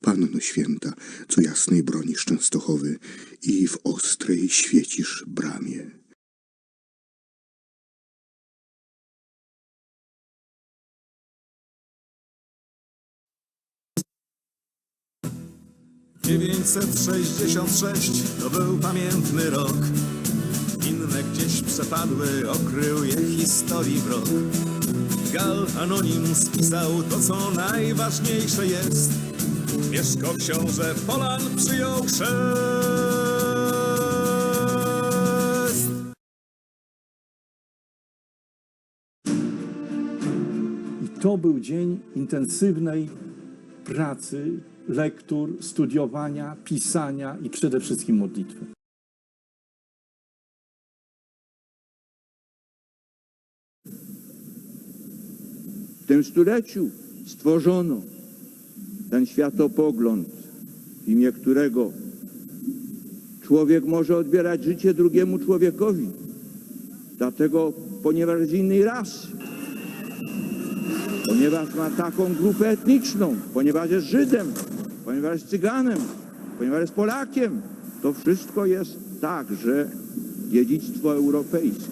Panno święta, co jasnej bronisz Częstochowy i w ostrej świecisz bramie. Sześć to był pamiętny rok. Inne gdzieś przepadły, okrył je historii wrok. Gal Anonim spisał to, co najważniejsze jest. Mieszko książę Polan przyjął chrzest. I to był dzień intensywnej pracy, lektur, studiowania, pisania i przede wszystkim modlitwy. W tym stuleciu stworzono ten światopogląd, w imię którego człowiek może odbierać życie drugiemu człowiekowi. Dlatego, ponieważ z innej rasy, ponieważ ma taką grupę etniczną, ponieważ jest Żydem, ponieważ jest Cyganem, ponieważ jest Polakiem, to wszystko jest także dziedzictwo europejskie.